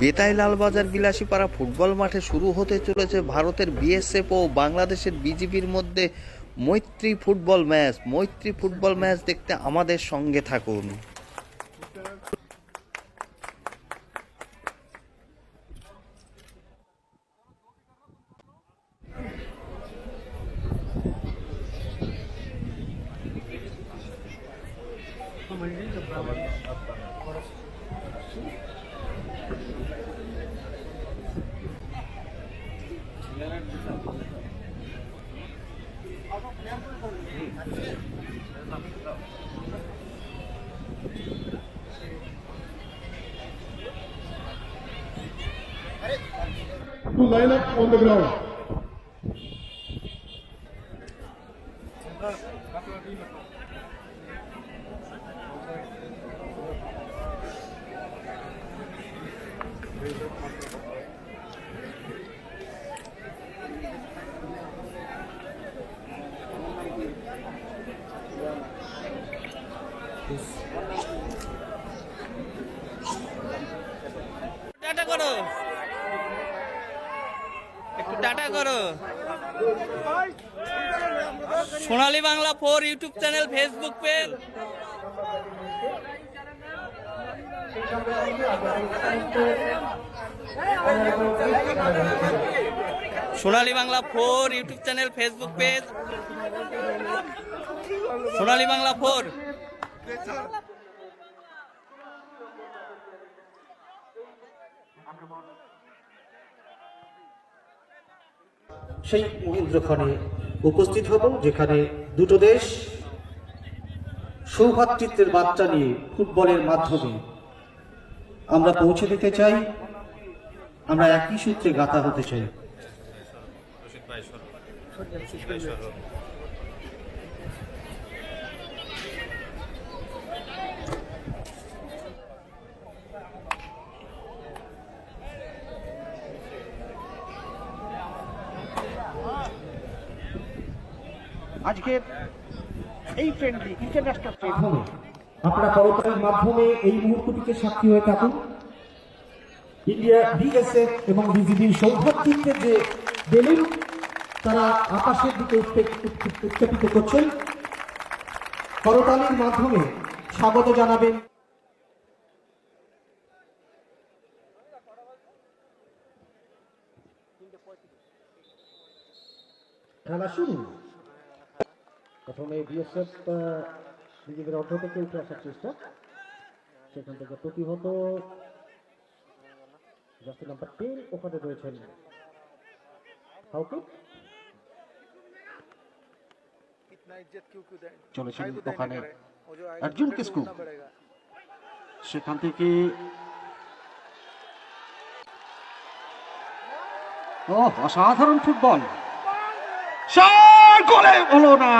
বেতাই Lalbazar Bilasipara football মাঠে শুরু হতে চলেছে ভারতের বিএসএফ ও বাংলাদেশের বিজিবির মধ্যে মৈত্রী ফুটবল ম্যাচ। মৈত্রী ফুটবল ম্যাচ দেখতে আমাদের সঙ্গে থাকুন। To line up on the ground. করো। একটু টাটা করো। Sonali Bangla four YouTube channel Facebook page Sonali Bangla four YouTube channel Facebook page Sonali Bangla four সেই মহেন্দ্রখানে উপস্থিত হব, যেখানে দুটো দেশ সৌভাতৃত্বের বার্তা নিয়ে ফুটবলের মাধ্যমে আমরা পৌঁছে দিতে চাই, আমরা একই সূত্রে গাঁথা হতে চাই। আজকের এই ফ্রেন্ডলি ইন্টারন্যাশনাল মাধ্যমে, আপনারা করতালির মাধ্যমে এই মুহূর্তটিকে সাক্ষী হয়ে থাকুন। ইন্ডিয়া বিএসএফ এবং বিজিবির সৌভাতৃত্বের যে বেলুন, তারা আকাশের দিকে উৎক্ষেপিত করছেন। করতালির মাধ্যমে স্বাগত জানাবেন। খেলা শুরু। প্রথমে বিএসএফ নিজেদের অর্ধ থেকে উঠে আসার চেষ্টা। সেখান থেকে প্রতিহত জাস্টি নাম্বার টেন ওখানে রয়েছেন চলেছেন ওখানে অর্জুন কিসকু। সেখান থেকে ও, অসাধারণ ফুটবল। শট! না।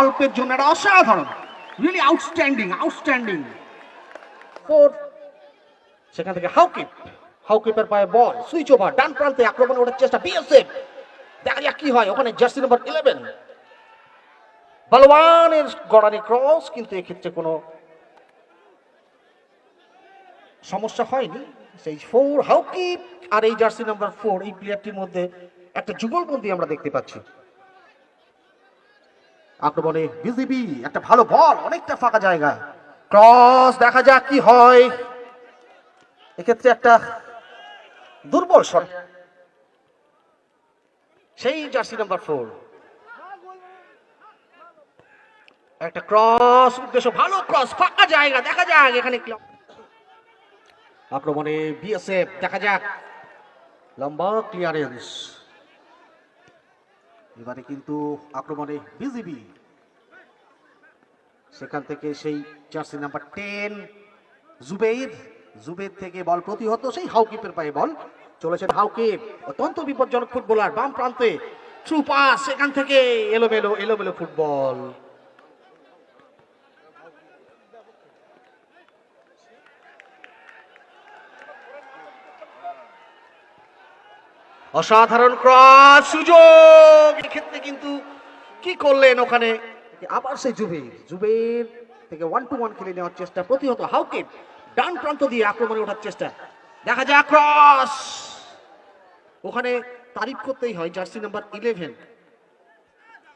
অল্পের জন্য এটা অসাধারণ। রিয়েলি আউটস্ট্যান্ডিং আউটস্ট্যান্ডিং সেখান থেকে হাউকিপ হাউকিপের পায়ে বল সুইচ ওভার ডান প্রান্তে আক্রমণে ওঠার চেষ্টা বিএসএফ দেখা যাক কি হয়। ওখানে জার্সি ইলেভেন বলওয়ানের গড়ানি ক্রস কিন্তু এক্ষেত্রে কোনো সমস্যা হয়নি। সেই ফোর হাউকিপ আর এই জার্সি নাম্বার ফোর এই প্লেয়ারটির মধ্যে একটা যুগলবন্দি আমরা দেখতে পাচ্ছি। আক্রমণে বিজিবি একটা ভালো বল, অনেকটা ফাঁকা জায়গা। ক্রস দেখা যাক কি হয়। এক্ষেত্রে একটা দুর্বল শট সেই জার্সি নাম্বার ফোর একটা ক্রস উদ্দেশ্য ভালো ক্রস ফাঁকা জায়গা, দেখা যাক এখানে আক্রমণে বিএসএফ দেখা যাক। লম্বা ক্লিয়ারেন্স এবারে কিন্তু আক্রমণে বিজিবি সেখান থেকে সেই jersey number ten Zuber Zuber থেকে বল প্রতিহত, সেই হাউকিপের পায়ে বল চলেছেন হাউকিপ। অত্যন্ত বিপজ্জনক ফুটবলার, বাম প্রান্তে, থ্রু পাস, সেখান থেকে এলোমেলো এলোমেলো ফুটবল। অসাধারণ ক্রস, সুযোগ! এক্ষেত্রে কিন্তু কি করলেন ওখানে? আবার সেই জুবের জুবের থেকে ওয়ান টু ওয়ান খেলে নেওয়ার চেষ্টা, প্রতিহত হাউকে ডান প্রান্ত দিয়ে আক্রমণে ওঠার চেষ্টা। দেখা যায় ক্রস ওখানে তারিফ করতেই হয়, জার্সি নাম্বার ইলেভেন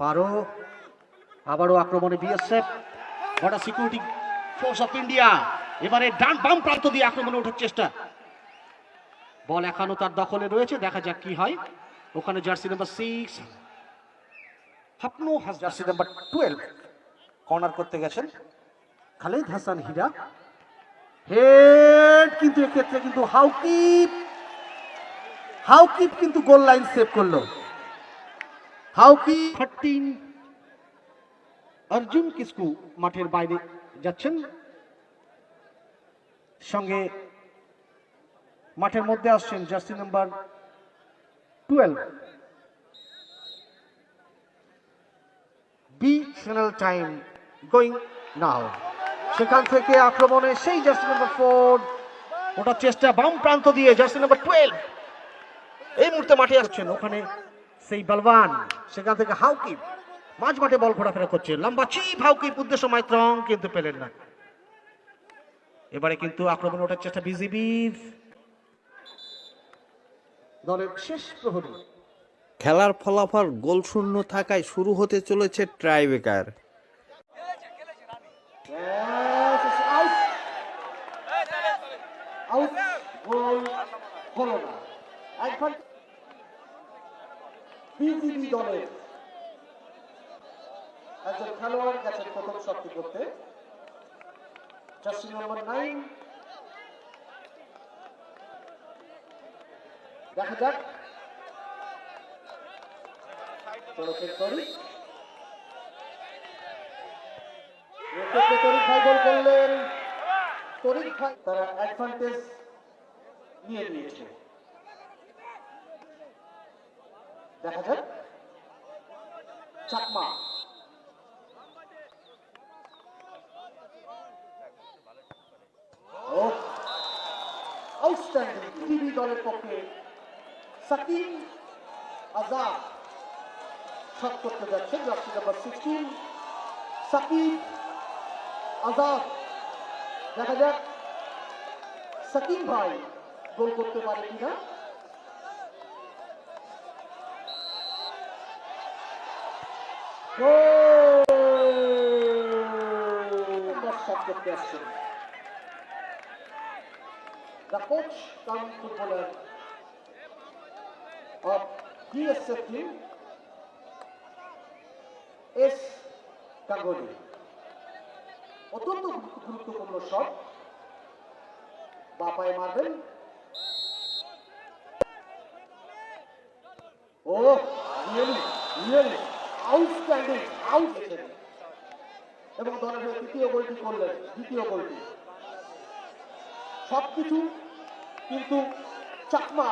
পারো। আবারও আক্রমণে BSF, border security force of India. এবারে ডান বাম প্রান্ত দিয়ে আক্রমণে ওঠার চেষ্টা। বল এখনও তার দখলে রয়েছে, দেখা যাক কি হয়। ওখানে জার্সি নাম্বার সিক্স হাপনো হাস জার্সি নাম্বার টুয়েলভ কর্নার করতে গেছেন। খালেদ হাসান হীরা হেড কিন্তু এক্ষেত্রে কিন্তু হাউকিপ হাউকিপ কিন্তু গোল লাইন সেভ করল। হাউকি থার্টিন অর্জুন কিসকু মাঠের বাইরে যাচ্ছেন। সঙ্গে মাঠের মধ্যে আসছেন jersey number twelve B channel time going now সেখান থেকে আক্রমণে সেই জার্সি নাম্বার ফোর ওটা চেষ্টা বাম প্রান্ত দিয়ে জার্সি নাম্বার টুয়েলভ এই মুহূর্তে মাঠে আসছেন ওখানে সেই বলবান। সেখান থেকে হাউকিপ মাঝ মাঠে বল ঘোরাফেরা করছে। লম্বা চিপ, হাউকিপ, উদ্দেশ্য মাইত্রং, কিন্তু পেলেন না। এবারে কিন্তু আক্রমণ ওঠার চেষ্টা বিজিবির। দলের শেষ প্রহরী খেলার ফলাফল গোল শূন্য থাকায় শুরু হতে চলেছে ট্রাইবেকার। বিজিবি দেখা যাক চলো চেক করি তরিক ভাই গোল করলেন। তরিক ভাই তারা অ্যাডভান্টেজ নিয়ে নিয়েছে। দেখা যাক। চাকমা। আউটস্ট্যান্ডিং টিভি দলের পক্ষে সাকিব আজাদ। শট করতে যাচ্ছেন jersey number sixteen Sakib, Azad. দেখা যাক, সাকিব ভাই গোল করতে পারে কিনা। করতে এস কাগলি অত্যন্ত গুরুত্বপূর্ণ শট। বাপায় মারবেন। Oh really really outstanding out এবং দলের তৃতীয় গোলটি করলেন, দ্বিতীয় গোলটি। সবকিছু কিন্তু চাকমা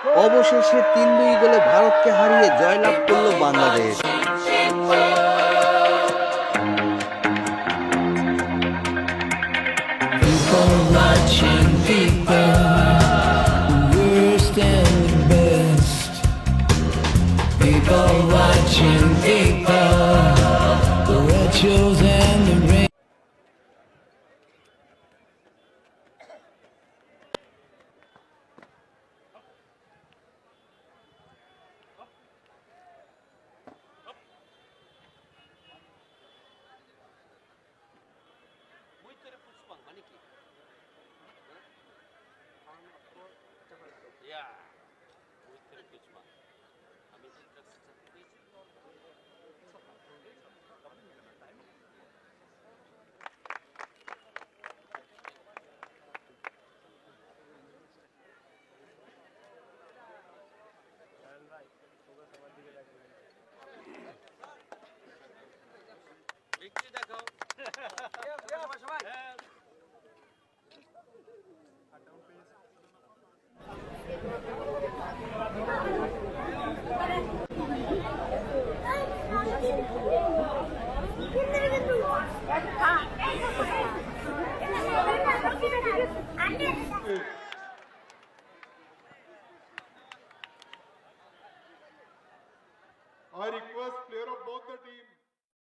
অবশেষে তিন দুই গোলে ভারতকে হারিয়ে জয়লাভ করল Bangladesh people watching people the rituals and the Thank you.